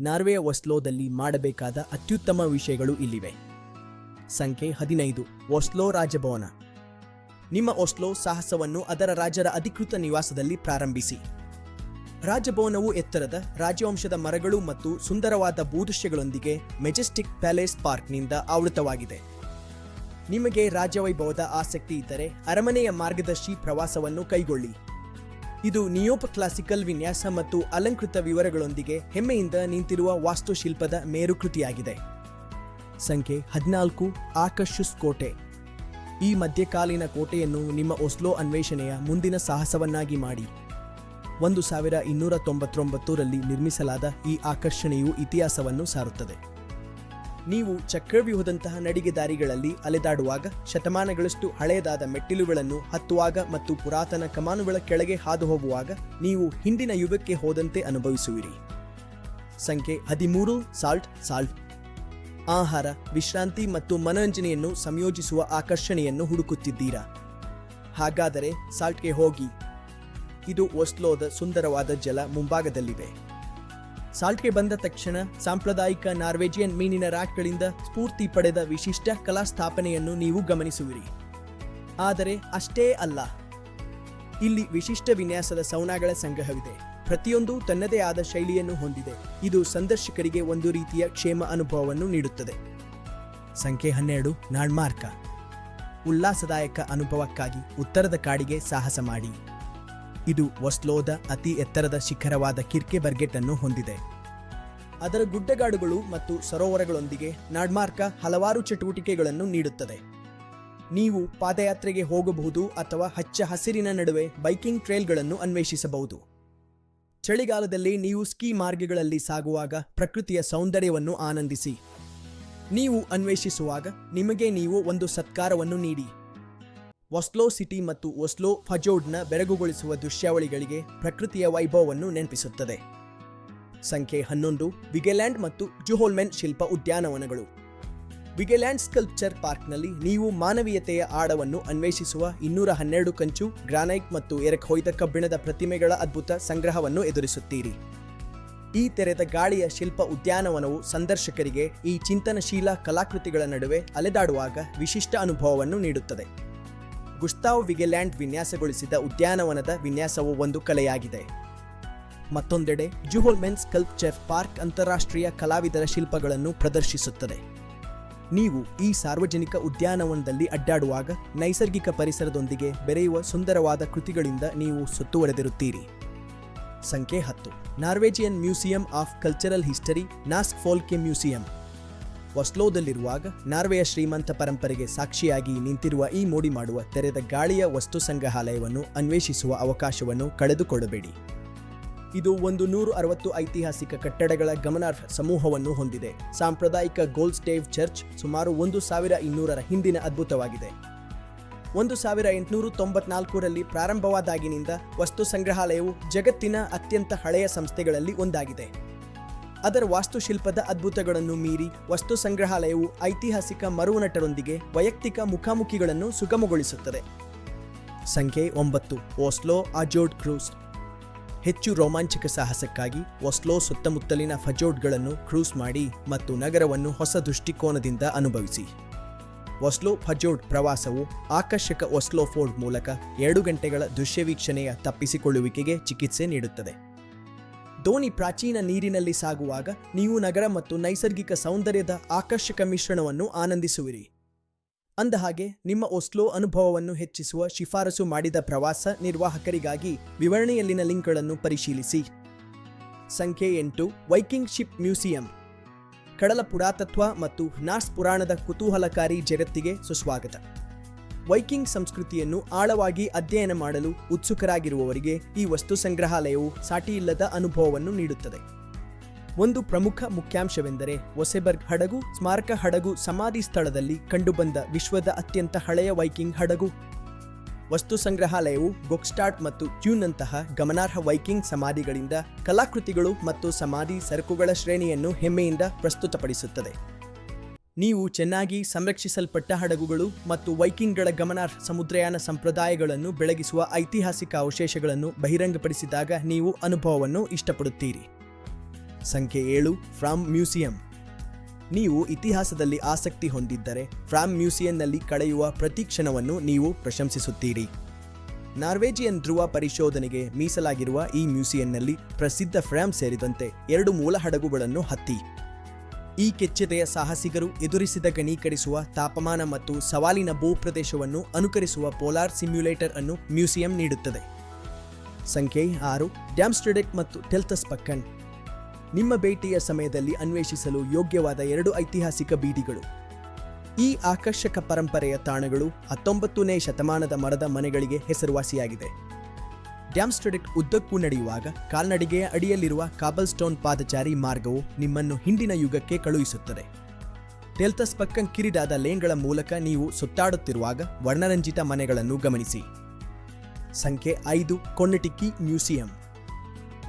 ನಾರ್ವೆಯ ಒಸ್ಲೋದಲ್ಲಿ ಮಾಡಬೇಕಾದ ಅತ್ಯುತ್ತಮ ವಿಷಯಗಳು ಇಲ್ಲಿವೆ. ಸಂಖ್ಯೆ ಹದಿನೈದು, ಒಸ್ಲೋ ರಾಜಭವನ. ನಿಮ್ಮ ಒಸ್ಲೋ ಸಾಹಸವನ್ನು ಅದರ ರಾಜರ ಅಧಿಕೃತ ನಿವಾಸದಲ್ಲಿ ಪ್ರಾರಂಭಿಸಿ. ರಾಜಭವನವು ಎತ್ತರದ ರಾಜವಂಶದ ಮರಗಳು ಮತ್ತು ಸುಂದರವಾದ ಭೂದೃಶ್ಯಗಳೊಂದಿಗೆ ಮೆಜೆಸ್ಟಿಕ್ ಪ್ಯಾಲೇಸ್ ಪಾರ್ಕ್ನಿಂದ ಆವೃತವಾಗಿದೆ. ನಿಮಗೆ ರಾಜವೈಭವದ ಆಸಕ್ತಿ ಇದ್ದರೆ ಅರಮನೆಯ ಮಾರ್ಗದರ್ಶಿ ಪ್ರವಾಸವನ್ನು ಕೈಗೊಳ್ಳಿ. ಇದು ನಿಯೋಪ ಕ್ಲಾಸಿಕಲ್ ವಿನ್ಯಾಸ ಮತ್ತು ಅಲಂಕೃತ ವಿವರಗಳೊಂದಿಗೆ ಹೆಮ್ಮೆಯಿಂದ ನಿಂತಿರುವ ವಾಸ್ತುಶಿಲ್ಪದ ಮೇರುಕೃತಿಯಾಗಿದೆ. ಸಂಖ್ಯೆ ಹದಿನಾಲ್ಕು ಆಕರ್ಷುಸ್ ಕೋಟೆ ಈ ಮಧ್ಯಕಾಲೀನ ಕೋಟೆಯನ್ನು ನಿಮ್ಮ ಒಸ್ಲೋ ಅನ್ವೇಷಣೆಯ ಮುಂದಿನ ಸಾಹಸವನ್ನಾಗಿ ಮಾಡಿ. ಒಂದು ಸಾವಿರ ಇನ್ನೂರ ತೊಂಬತ್ತೊಂಬತ್ತರಲ್ಲಿ ನಿರ್ಮಿಸಲಾದ ಈ ಆಕರ್ಷಣೆಯು ಇತಿಹಾಸವನ್ನು ಸಾರುತ್ತದೆ. ನೀವು ಚಕ್ರವ್ಯೂಹದಂತಹ ನಡಿಗೆ ದಾರಿಗಳಲ್ಲಿ ಅಲೆದಾಡುವಾಗ ಶತಮಾನಗಳಷ್ಟು ಹಳೆಯದಾದ ಮೆಟ್ಟಿಲುಗಳನ್ನು ಹತ್ತುವಾಗ ಮತ್ತು ಪುರಾತನ ಕಮಾನುಗಳ ಕೆಳಗೆ ಹಾದು ಹೋಗುವಾಗ ನೀವು ಹಿಂದಿನ ಯುಗಕ್ಕೆ ಹೋದಂತೆ ಅನುಭವಿಸುವಿರಿ. ಸಂಖ್ಯೆ ಹದಿಮೂರು, ಸಾಲ್ಟ್ ಸಾಲ್ಟ್. ಆಹಾರ, ವಿಶ್ರಾಂತಿ ಮತ್ತು ಮನರಂಜನೆಯನ್ನು ಸಂಯೋಜಿಸುವ ಆಕರ್ಷಣೆಯನ್ನು ಹುಡುಕುತ್ತಿದ್ದೀರಾ? ಹಾಗಾದರೆ ಸಾಲ್ಟ್ಗೆ ಹೋಗಿ. ಇದು ಒಸ್ಲೋದ ಸುಂದರವಾದ ಜಲ ಮುಂಭಾಗದಲ್ಲಿವೆ ಸಾಲ್ಟ್ಗೆ ಬಂದ ತಕ್ಷಣ ಸಾಂಪ್ರದಾಯಿಕ ನಾರ್ವೇಜಿಯನ್ ಮೀನಿನ ರ್ಯಾಕ್ಗಳಿಂದ ಸ್ಫೂರ್ತಿ ಪಡೆದ ವಿಶಿಷ್ಟ ಕಲಾ ಸ್ಥಾಪನೆಯನ್ನು ನೀವು ಗಮನಿಸುವಿರಿ. ಆದರೆ ಅಷ್ಟೇ ಅಲ್ಲ. ಇಲ್ಲಿ ವಿಶಿಷ್ಟ ವಿನ್ಯಾಸದ ಸೌನಾಗಳ ಸಂಗ್ರಹವಿದೆ. ಪ್ರತಿಯೊಂದು ತನ್ನದೇ ಆದ ಶೈಲಿಯನ್ನು ಹೊಂದಿದೆ. ಇದು ಸಂದರ್ಶಕರಿಗೆ ಒಂದು ರೀತಿಯ ಕ್ಷೇಮ ಅನುಭವವನ್ನು ನೀಡುತ್ತದೆ. ಸಂಖ್ಯೆ ಹನ್ನೆರಡು ನಾಣ್ಮಾರ್ಕ ಉಲ್ಲಾಸದಾಯಕ ಅನುಭವಕ್ಕಾಗಿ ಉತ್ತರದ ಕಾಡಿಗೆ ಸಾಹಸ ಮಾಡಿ. ಇದು ಒಸ್ಲೋದ ಅತಿ ಎತ್ತರದ ಶಿಖರವಾದ ಕಿರ್ಕೆ ಬರ್ಗೆಟ್ ಅನ್ನು ಹೊಂದಿದೆ. ಅದರ ಗುಡ್ಡಗಾಡುಗಳು ಮತ್ತು ಸರೋವರಗಳೊಂದಿಗೆ ನಾಡ್ಮಾರ್ಕ ಹಲವಾರು ಚಟುವಟಿಕೆಗಳನ್ನು ನೀಡುತ್ತದೆ. ನೀವು ಪಾದಯಾತ್ರೆಗೆ ಹೋಗಬಹುದು ಅಥವಾ ಹಚ್ಚ ಹಸಿರಿನ ನಡುವೆ ಬೈಕಿಂಗ್ ಟ್ರೇಲ್ಗಳನ್ನು ಅನ್ವೇಷಿಸಬಹುದು. ಚಳಿಗಾಲದಲ್ಲಿ ನೀವು ಸ್ಕೀ ಮಾರ್ಗಗಳಲ್ಲಿ ಸಾಗುವಾಗ ಪ್ರಕೃತಿಯ ಸೌಂದರ್ಯವನ್ನು ಆನಂದಿಸಿ. ನೀವು ಅನ್ವೇಷಿಸುವಾಗ ನಿಮಗೆ ನೀವು ಒಂದು ಸತ್ಕಾರವನ್ನು ನೀಡಿ. ಒಸ್ಲೋ ಸಿಟಿ ಮತ್ತು ಒಸ್ಲೋ ಫಜೋಡ್ನ ಬೆರಗುಗೊಳಿಸುವ ದೃಶ್ಯಾವಳಿಗಳಿಗೆ ಪ್ರಕೃತಿಯ ವೈಭವವನ್ನು ನೆನಪಿಸುತ್ತದೆ. ಸಂಖ್ಯೆ ಹನ್ನೊಂದು, ವಿಗೆಲ್ಯಾಂಡ್ ಮತ್ತು ಜುಹೋಲ್ಮೆನ್ ಶಿಲ್ಪ ಉದ್ಯಾನವನಗಳು. ವಿಗೆಲ್ಯಾಂಡ್ ಸ್ಕಲ್ಪ್ಚರ್ ಪಾರ್ಕ್ನಲ್ಲಿ ನೀವು ಮಾನವೀಯತೆಯ ಆಡವನ್ನು ಅನ್ವೇಷಿಸುವ ಇನ್ನೂರ ಹನ್ನೆರಡು ಕಂಚು, ಗ್ರಾನೈಟ್ ಮತ್ತು ಎರಕ್ ಕಬ್ಬಿಣದ ಪ್ರತಿಮೆಗಳ ಅದ್ಭುತ ಸಂಗ್ರಹವನ್ನು ಎದುರಿಸುತ್ತೀರಿ. ಈ ತೆರೆದ ಗಾಳಿಯ ಶಿಲ್ಪ ಉದ್ಯಾನವನವು ಸಂದರ್ಶಕರಿಗೆ ಈ ಚಿಂತನಶೀಲ ಕಲಾಕೃತಿಗಳ ನಡುವೆ ಅಲೆದಾಡುವಾಗ ವಿಶಿಷ್ಟ ಅನುಭವವನ್ನು ನೀಡುತ್ತದೆ. ಗುಸ್ತಾವ್ ವಿಗೆಲ್ಯಾಂಡ್ ವಿನ್ಯಾಸಗೊಳಿಸಿದ ಉದ್ಯಾನವನದ ವಿನ್ಯಾಸವು ಒಂದು ಕಲೆಯಾಗಿದೆ. ಮತ್ತೊಂದೆಡೆ ಜುಹೋಲ್ಮೆನ್ ಸ್ಕಲ್ಪ್ಚರ್ ಪಾರ್ಕ್ ಅಂತಾರಾಷ್ಟ್ರೀಯ ಕಲಾವಿದರ ಶಿಲ್ಪಗಳನ್ನು ಪ್ರದರ್ಶಿಸುತ್ತದೆ. ನೀವು ಈ ಸಾರ್ವಜನಿಕ ಉದ್ಯಾನವನದಲ್ಲಿ ಅಡ್ಡಾಡುವಾಗ ನೈಸರ್ಗಿಕ ಪರಿಸರದೊಂದಿಗೆ ಬೆರೆಯುವ ಸುಂದರವಾದ ಕೃತಿಗಳಿಂದ ನೀವು ಸುತ್ತುವರೆದಿರುತ್ತೀರಿ. ಸಂಖ್ಯೆ ಹತ್ತು, Norwegian museum of cultural history, Norsk Folke museum. ಒಸ್ಲೋದಲ್ಲಿರುವಾಗ ನಾರ್ವೆಯ ಶ್ರೀಮಂತ ಪರಂಪರೆಗೆ ಸಾಕ್ಷಿಯಾಗಿ ನಿಂತಿರುವ ಈ ಮೋಡಿ ಮಾಡುವ ತೆರೆದ ಗಾಳಿಯ ವಸ್ತು ಸಂಗ್ರಹಾಲಯವನ್ನು ಅನ್ವೇಷಿಸುವ ಅವಕಾಶವನ್ನು ಕಳೆದುಕೊಳ್ಳಬೇಡಿ. ಇದು ಒಂದು ನೂರು ಅರವತ್ತು ಐತಿಹಾಸಿಕ ಕಟ್ಟಡಗಳ ಗಮನಾರ್ಹ ಸಮೂಹವನ್ನು ಹೊಂದಿದೆ. ಸಾಂಪ್ರದಾಯಿಕ ಗೋಲ್ಡ್ ಸ್ಟೇವ್ ಚರ್ಚ್ ಸುಮಾರು ಒಂದು ಸಾವಿರ ಇನ್ನೂರರ ಹಿಂದಿನ ಅದ್ಭುತವಾಗಿದೆ. ಒಂದು ಸಾವಿರ ಎಂಟುನೂರು ತೊಂಬತ್ನಾಲ್ಕರಲ್ಲಿ ಪ್ರಾರಂಭವಾದಾಗಿನಿಂದ ವಸ್ತು ಸಂಗ್ರಹಾಲಯವು ಜಗತ್ತಿನ ಅತ್ಯಂತ ಹಳೆಯ ಸಂಸ್ಥೆಗಳಲ್ಲಿ ಒಂದಾಗಿದೆ. ಅದರ ವಾಸ್ತುಶಿಲ್ಪದ ಅದ್ಭುತಗಳನ್ನು ಮೀರಿ ವಸ್ತು ಸಂಗ್ರಹಾಲಯವು ಐತಿಹಾಸಿಕ ಮರುನಟರೊಂದಿಗೆ ವೈಯಕ್ತಿಕ ಮುಖಾಮುಖಿಗಳನ್ನು ಸುಗಮಗೊಳಿಸುತ್ತದೆ. ಸಂಖ್ಯೆ ಒಂಬತ್ತು, ಓಸ್ಲೋ ಅಜೋಡ್ ಕ್ರೂಸ್. ಹೆಚ್ಚು ರೋಮಾಂಚಕ ಸಾಹಸಕ್ಕಾಗಿ ಒಸ್ಲೋ ಸುತ್ತಮುತ್ತಲಿನ ಫಜೋಡ್ಗಳನ್ನು ಕ್ರೂಸ್ ಮಾಡಿ ಮತ್ತು ನಗರವನ್ನು ಹೊಸ ದೃಷ್ಟಿಕೋನದಿಂದ ಅನುಭವಿಸಿ. ಒಸ್ಲೋ ಫಜೋಡ್ ಪ್ರವಾಸವು ಆಕರ್ಷಕ ಒಸ್ಲೋ ಫೋರ್ಡ್ ಮೂಲಕ ಎರಡು ಗಂಟೆಗಳ ದೃಶ್ಯವೀಕ್ಷಣೆಯ ತಪ್ಪಿಸಿಕೊಳ್ಳುವಿಕೆಗೆ ಚಿಕಿತ್ಸೆ ನೀಡುತ್ತದೆ. ದೋಣಿ ಪ್ರಾಚೀನ ನೀರಿನಲ್ಲಿ ಸಾಗುವಾಗ ನೀವು ನಗರ ಮತ್ತು ನೈಸರ್ಗಿಕ ಸೌಂದರ್ಯದ ಆಕರ್ಷಕ ಮಿಶ್ರಣವನ್ನು ಆನಂದಿಸುವಿರಿ. ಅಂದಹಾಗೆ, ನಿಮ್ಮ ಒಸ್ಲೋ ಅನುಭವವನ್ನು ಹೆಚ್ಚಿಸುವ ಶಿಫಾರಸು ಮಾಡಿದ ಪ್ರವಾಸ ನಿರ್ವಾಹಕರಿಗಾಗಿ ವಿವರಣೆಯಲ್ಲಿನ ಲಿಂಕ್ಗಳನ್ನು ಪರಿಶೀಲಿಸಿ. ಸಂಖ್ಯೆ ಎಂಟು, ವೈಕಿಂಗ್ ಶಿಪ್ ಮ್ಯೂಸಿಯಂ. ಕಡಲ ಪುರಾತತ್ವ ಮತ್ತು ನಾಸ್ ಪುರಾಣದ ಕುತೂಹಲಕಾರಿ ಜಗತ್ತಿಗೆ ಸುಸ್ವಾಗತ. ವೈಕಿಂಗ್ ಸಂಸ್ಕೃತಿಯನ್ನು ಆಳವಾಗಿ ಅಧ್ಯಯನ ಮಾಡಲು ಉತ್ಸುಕರಾಗಿರುವವರಿಗೆ ಈ ವಸ್ತು ಸಂಗ್ರಹಾಲಯವು ಸಾಟಿಯಿಲ್ಲದ ಅನುಭವವನ್ನು ನೀಡುತ್ತದೆ. ಒಂದು ಪ್ರಮುಖ ಮುಖ್ಯಾಂಶವೆಂದರೆ ಒಸೆಬರ್ಗ್ ಹಡಗು ಸ್ಮಾರಕ ಹಡಗು ಸಮಾಧಿ ಸ್ಥಳದಲ್ಲಿ ಕಂಡುಬಂದ ವಿಶ್ವದ ಅತ್ಯಂತ ಹಳೆಯ ವೈಕಿಂಗ್ ಹಡಗು. ವಸ್ತು ಸಂಗ್ರಹಾಲಯವು ಗೊಕ್ಸ್ಟಾರ್ಟ್ ಮತ್ತು ಟ್ಯೂನ್ನಂತಹ ಗಮನಾರ್ಹ ವೈಕಿಂಗ್ ಸಮಾಧಿಗಳಿಂದ ಕಲಾಕೃತಿಗಳು ಮತ್ತು ಸಮಾಧಿ ಸರಕುಗಳ ಶ್ರೇಣಿಯನ್ನು ಹೆಮ್ಮೆಯಿಂದ ಪ್ರಸ್ತುತಪಡಿಸುತ್ತದೆ. ನೀವು ಚೆನ್ನಾಗಿ ಸಂರಕ್ಷಿಸಲ್ಪಟ್ಟ ಹಡಗುಗಳು ಮತ್ತು ವೈಕಿಂಗ್ಗಳ ಗಮನಾರ್ಹ ಸಮುದ್ರಯಾನ ಸಂಪ್ರದಾಯಗಳನ್ನು ಬೆಳಗಿಸುವ ಐತಿಹಾಸಿಕ ಅವಶೇಷಗಳನ್ನು ಬಹಿರಂಗಪಡಿಸಿದಾಗ ನೀವು ಅನುಭವವನ್ನು ಇಷ್ಟಪಡುತ್ತೀರಿ. ಸಂಖ್ಯೆ ಏಳು, ಫ್ರಾಮ್ ಮ್ಯೂಸಿಯಂ. ನೀವು ಇತಿಹಾಸದಲ್ಲಿ ಆಸಕ್ತಿ ಹೊಂದಿದ್ದರೆ ಫ್ರಾಮ್ ಮ್ಯೂಸಿಯಂನಲ್ಲಿ ಕಳೆಯುವ ಪ್ರತಿ ಕ್ಷಣವನ್ನು ನೀವು ಪ್ರಶಂಸಿಸುತ್ತೀರಿ. ನಾರ್ವೇಜಿಯನ್ ಧ್ರುವ ಪರಿಶೋಧನೆಗೆ ಮೀಸಲಾಗಿರುವ ಈ ಮ್ಯೂಸಿಯಂನಲ್ಲಿ ಪ್ರಸಿದ್ಧ ಫ್ರಾಮ್ ಸೇರಿದಂತೆ ಎರಡು ಮೂಲ ಹಡಗುಗಳನ್ನು ಹತ್ತಿ. ಈ ಕೆಚ್ಚೆದೆಯ ಸಾಹಸಿಗರು ಎದುರಿಸಿದ ಗಣೀಕರಿಸುವ ತಾಪಮಾನ ಮತ್ತು ಸವಾಲಿನ ಭೂಪ್ರದೇಶವನ್ನು ಅನುಕರಿಸುವ ಪೋಲಾರ್ ಸಿಮ್ಯುಲೇಟರ್ ಅನ್ನು ಮ್ಯೂಸಿಯಂ ನೀಡುತ್ತದೆ. ಸಂಖ್ಯೆ ಆರು ಡ್ಯಾಮ್ಸ್ಟೆಡೆಕ್ ಮತ್ತು ಟೆಲ್ತಸ್ ಪಕ್ಕನ್. ನಿಮ್ಮ ಭೇಟಿಯ ಸಮಯದಲ್ಲಿ ಅನ್ವೇಷಿಸಲು ಯೋಗ್ಯವಾದ ಎರಡು ಐತಿಹಾಸಿಕ ಬೀದಿಗಳು. ಈ ಆಕರ್ಷಕ ಪರಂಪರೆಯ ತಾಣಗಳು ಹತ್ತೊಂಬತ್ತನೇ ಶತಮಾನದ ಮರದ ಮನೆಗಳಿಗೆ ಹೆಸರುವಾಸಿಯಾಗಿದೆ. ಡ್ಯಾಮ್ಸ್ಟೆಡಿಕ್ ಉದ್ದಕ್ಕೂ ನಡೆಯುವಾಗ ಕಾಲ್ನಡಿಗೆಯ ಅಡಿಯಲ್ಲಿರುವ ಕಾಬಲ್ ಸ್ಟೋನ್ ಪಾದಚಾರಿ ಮಾರ್ಗವು ನಿಮ್ಮನ್ನು ಹಿಂದಿನ ಯುಗಕ್ಕೆ ಕಳುಹಿಸುತ್ತದೆ. ಟೆಲ್ತಸ್ ಪಕ್ಕಂ ಕಿರಿದಾದ ಲೇನ್ಗಳ ಮೂಲಕ ನೀವು ಸುತ್ತಾಡುತ್ತಿರುವಾಗ ವರ್ಣರಂಜಿತ ಮನೆಗಳನ್ನು ಗಮನಿಸಿ. ಸಂಖ್ಯೆ ಐದು ಕೊಂಡಟಿಕ್ಕಿ ಮ್ಯೂಸಿಯಂ.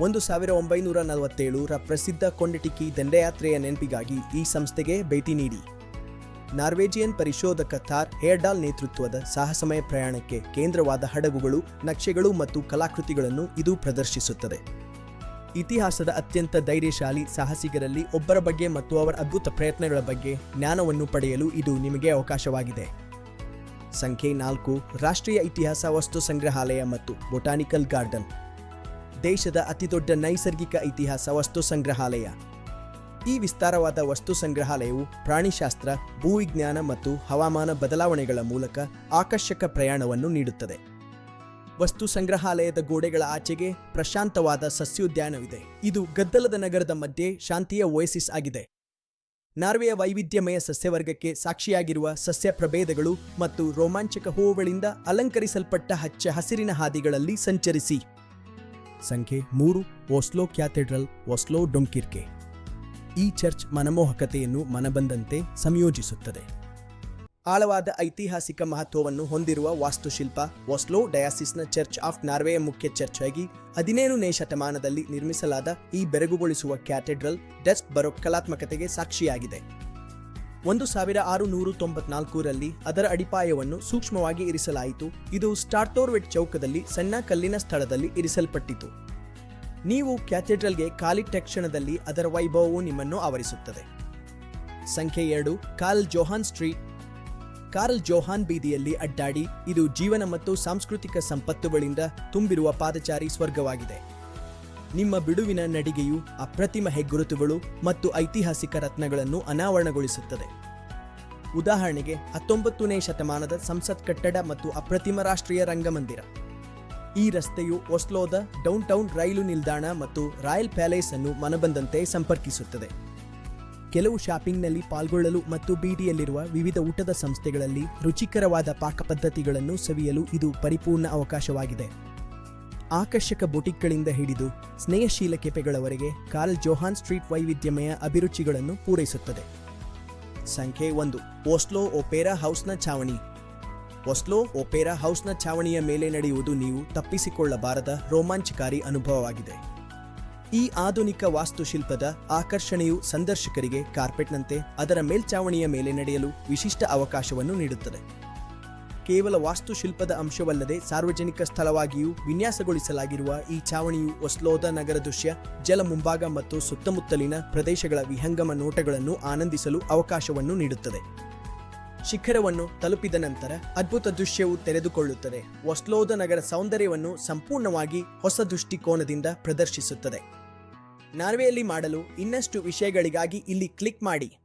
ಒಂದು ಸಾವಿರ ಒಂಬೈನೂರ ನಲವತ್ತೇಳರ ಪ್ರಸಿದ್ಧ ಕೊಂಡಟಿಕ್ಕಿ ದಂಡಯಾತ್ರೆಯ ನೆನಪಿಗಾಗಿ ಈ ಸಂಸ್ಥೆಗೆ ಭೇಟಿ ನೀಡಿ. ನಾರ್ವೇಜಿಯನ್ ಪರಿಶೋಧಕ ಥಾರ್ ಹೇರ್ಡಾಲ್ ನೇತೃತ್ವದ ಸಾಹಸಮಯ ಪ್ರಯಾಣಕ್ಕೆ ಕೇಂದ್ರವಾದ ಹಡಗುಗಳು, ನಕ್ಷೆಗಳು ಮತ್ತು ಕಲಾಕೃತಿಗಳನ್ನು ಇದು ಪ್ರದರ್ಶಿಸುತ್ತದೆ. ಇತಿಹಾಸದ ಅತ್ಯಂತ ಧೈರ್ಯಶಾಲಿ ಸಾಹಸಿಗರಲ್ಲಿ ಒಬ್ಬರ ಬಗ್ಗೆ ಮತ್ತು ಅವರ ಅದ್ಭುತ ಪ್ರಯತ್ನಗಳ ಬಗ್ಗೆ ಜ್ಞಾನವನ್ನು ಪಡೆಯಲು ಇದು ನಿಮಗೆ ಅವಕಾಶವಾಗಿದೆ. ಸಂಖ್ಯೆ ನಾಲ್ಕು, ರಾಷ್ಟ್ರೀಯ ಇತಿಹಾಸ ವಸ್ತು ಸಂಗ್ರಹಾಲಯ ಮತ್ತು ಬೊಟಾನಿಕಲ್ ಗಾರ್ಡನ್. ದೇಶದ ಅತಿದೊಡ್ಡ ನೈಸರ್ಗಿಕ ಇತಿಹಾಸ ವಸ್ತು ಸಂಗ್ರಹಾಲಯ. ಈ ವಿಸ್ತಾರವಾದ ವಸ್ತು ಸಂಗ್ರಹಾಲಯವು ಪ್ರಾಣಿಶಾಸ್ತ್ರ, ಭೂವಿಜ್ಞಾನ ಮತ್ತು ಹವಾಮಾನ ಬದಲಾವಣೆಗಳ ಮೂಲಕ ಆಕರ್ಷಕ ಪ್ರಯಾಣವನ್ನು ನೀಡುತ್ತದೆ. ವಸ್ತು ಸಂಗ್ರಹಾಲಯದ ಗೋಡೆಗಳ ಆಚೆಗೆ ಪ್ರಶಾಂತವಾದ ಸಸ್ಯೋದ್ಯಾನವಿದೆ. ಇದು ಗದ್ದಲದ ನಗರದ ಮಧ್ಯೆ ಶಾಂತಿಯ ಓಯಸಿಸ್ ಆಗಿದೆ. ನಾರ್ವೆಯ ವೈವಿಧ್ಯಮಯ ಸಸ್ಯವರ್ಗಕ್ಕೆ ಸಾಕ್ಷಿಯಾಗಿರುವ ಸಸ್ಯ ಪ್ರಭೇದಗಳು ಮತ್ತು ರೋಮಾಂಚಕ ಹೂವುಗಳಿಂದ ಅಲಂಕರಿಸಲ್ಪಟ್ಟ ಹಚ್ಚ ಹಸಿರಿನ ಹಾದಿಗಳಲ್ಲಿ ಸಂಚರಿಸಿ. ಸಂಖ್ಯೆ ಮೂರು, ಓಸ್ಲೋ ಕ್ಯಾಥೆಡ್ರಲ್, ಓಸ್ಲೋ ಡೊಂಕಿರ್ಕೆ. ಈ ಚರ್ಚ್ ಮನಮೋಹಕತೆಯನ್ನು ಮನಬಂದಂತೆ ಸಂಯೋಜಿಸುತ್ತದೆ. ಆಳವಾದ ಐತಿಹಾಸಿಕ ಮಹತ್ವವನ್ನು ಹೊಂದಿರುವ ವಾಸ್ತುಶಿಲ್ಪ ವಾಸ್ಲೋ ಡಯಾಸಿಸ್ನ ಚರ್ಚ್ ಆಫ್ ನಾರ್ವೆಯ ಮುಖ್ಯ ಚರ್ಚ್ ಆಗಿ ಹದಿನೇಳನೇ ಶತಮಾನದಲ್ಲಿ ನಿರ್ಮಿಸಲಾದ ಈ ಬೆರಗುಗೊಳಿಸುವ ಕ್ಯಾಥೆಡ್ರಲ್ ಡೆಸ್ಟ್ ಬರೋಕ್ ಕಲಾತ್ಮಕತೆಗೆ ಸಾಕ್ಷಿಯಾಗಿದೆ. ಒಂದು ಸಾವಿರ ಆರುನೂರು ತೊಂಬತ್ನಾಲ್ಕರಲ್ಲಿ ಅದರ ಅಡಿಪಾಯವನ್ನು ಸೂಕ್ಷ್ಮವಾಗಿ ಇರಿಸಲಾಯಿತು. ಇದು ಸ್ಟಾರ್ಟೋರ್ವೆಟ್ ಚೌಕದಲ್ಲಿ ಸಣ್ಣ ಕಲ್ಲಿನ ಸ್ಥಳದಲ್ಲಿ ಇರಿಸಲ್ಪಟ್ಟಿತು. ನೀವು ಕ್ಯಾಥೆಡ್ರಲ್ಗೆ ಕಾಲಿಟ್ಟ ಕ್ಷಣದಲ್ಲಿ ಅದರ ವೈಭವವು ನಿಮ್ಮನ್ನು ಆವರಿಸುತ್ತದೆ. ಸಂಖ್ಯೆ ಎರಡು, Karl Johan street. Karl Johan ಬೀದಿಯಲ್ಲಿ ಅಡ್ಡಾಡಿ, ಇದು ಜೀವನ ಮತ್ತು ಸಾಂಸ್ಕೃತಿಕ ಸಂಪತ್ತುಗಳಿಂದ ತುಂಬಿರುವ ಪಾದಚಾರಿ ಸ್ವರ್ಗವಾಗಿದೆ. ನಿಮ್ಮ ಬಿಡುವಿನ ನಡಿಗೆಯು ಅಪ್ರತಿಮ ಹೆಗ್ಗುರುತುಗಳು ಮತ್ತು ಐತಿಹಾಸಿಕ ರತ್ನಗಳನ್ನು ಅನಾವರಣಗೊಳಿಸುತ್ತದೆ. ಉದಾಹರಣೆಗೆ, ಹತ್ತೊಂಬತ್ತನೇ ಶತಮಾನದ ಸಂಸತ್ ಕಟ್ಟಡ ಮತ್ತು ಅಪ್ರತಿಮ ರಾಷ್ಟ್ರೀಯ ರಂಗಮಂದಿರ. ಈ ರಸ್ತೆಯು ಒಸ್ಲೋದ ಡೌನ್ ಟೌನ್ ರೈಲು ನಿಲ್ದಾಣ ಮತ್ತು ರಾಯಲ್ ಪ್ಯಾಲೇಸ್ ಅನ್ನು ಮನಬಂದಂತೆ ಸಂಪರ್ಕಿಸುತ್ತದೆ. ಕೆಲವು ಶಾಪಿಂಗ್ನಲ್ಲಿ ಪಾಲ್ಗೊಳ್ಳಲು ಮತ್ತು ಬೀದಿಯಲ್ಲಿರುವ ವಿವಿಧ ಊಟದ ಸಂಸ್ಥೆಗಳಲ್ಲಿ ರುಚಿಕರವಾದ ಪಾಕಪದ್ಧತಿಗಳನ್ನು ಸವಿಯಲು ಇದು ಪರಿಪೂರ್ಣ ಅವಕಾಶವಾಗಿದೆ. ಆಕರ್ಷಕ ಬೊಟಿಕ್ಗಳಿಂದ ಹಿಡಿದು ಸ್ನೇಹಶೀಲ ಕೆಪೆಗಳವರೆಗೆ ಕಾರ್ಲ್ ಜೋಹಾನ್ ಸ್ಟ್ರೀಟ್ ವೈವಿಧ್ಯಮಯ ಅಭಿರುಚಿಗಳನ್ನು ಪೂರೈಸುತ್ತದೆ. ಸಂಖ್ಯೆ ಒಂದು ಓಸ್ಲೋ ಒಪೇರಾ ಹೌಸ್ನ ಛಾವಣಿ. ಒಸ್ಲೋ ಒಪೇರಾ ಹೌಸ್ನ ಛಾವಣಿಯ ಮೇಲೆ ನಡೆಯುವುದು ನೀವು ತಪ್ಪಿಸಿಕೊಳ್ಳಬಾರದ ರೋಮಾಂಚಕಾರಿ ಅನುಭವವಾಗಿದೆ. ಈ ಆಧುನಿಕ ವಾಸ್ತುಶಿಲ್ಪದ ಆಕರ್ಷಣೆಯು ಸಂದರ್ಶಕರಿಗೆ ಕಾರ್ಪೆಟ್ನಂತೆ ಅದರ ಮೇಲ್ಛಾವಣಿಯ ಮೇಲೆ ನಡೆಯಲು ವಿಶಿಷ್ಟ ಅವಕಾಶವನ್ನು ನೀಡುತ್ತದೆ. ಕೇವಲ ವಾಸ್ತುಶಿಲ್ಪದ ಅಂಶವಲ್ಲದೆ ಸಾರ್ವಜನಿಕ ಸ್ಥಳವಾಗಿಯೂ ವಿನ್ಯಾಸಗೊಳಿಸಲಾಗಿರುವ ಈ ಛಾವಣಿಯು ಒಸ್ಲೋದ ನಗರ ದೃಶ್ಯ, ಜಲ ಮುಂಭಾಗ ಮತ್ತು ಸುತ್ತಮುತ್ತಲಿನ ಪ್ರದೇಶಗಳ ವಿಹಂಗಮ ನೋಟಗಳನ್ನು ಆನಂದಿಸಲು ಅವಕಾಶವನ್ನು ನೀಡುತ್ತದೆ. ಶಿಖರವನ್ನು ತಲುಪಿದ ನಂತರ ಅದ್ಭುತ ದೃಶ್ಯವು ತೆರೆದುಕೊಳ್ಳುತ್ತದೆ. ಒಸ್ಲೋದ ನಗರ ಸೌಂದರ್ಯವನ್ನು ಸಂಪೂರ್ಣವಾಗಿ ಹೊಸ ದೃಷ್ಟಿಕೋನದಿಂದ ಪ್ರದರ್ಶಿಸುತ್ತದೆ. ನಾರ್ವೆಯಲ್ಲಿ ಮಾಡಲು ಇನ್ನಷ್ಟು ವಿಷಯಗಳಿಗಾಗಿ ಇಲ್ಲಿ ಕ್ಲಿಕ್ ಮಾಡಿ.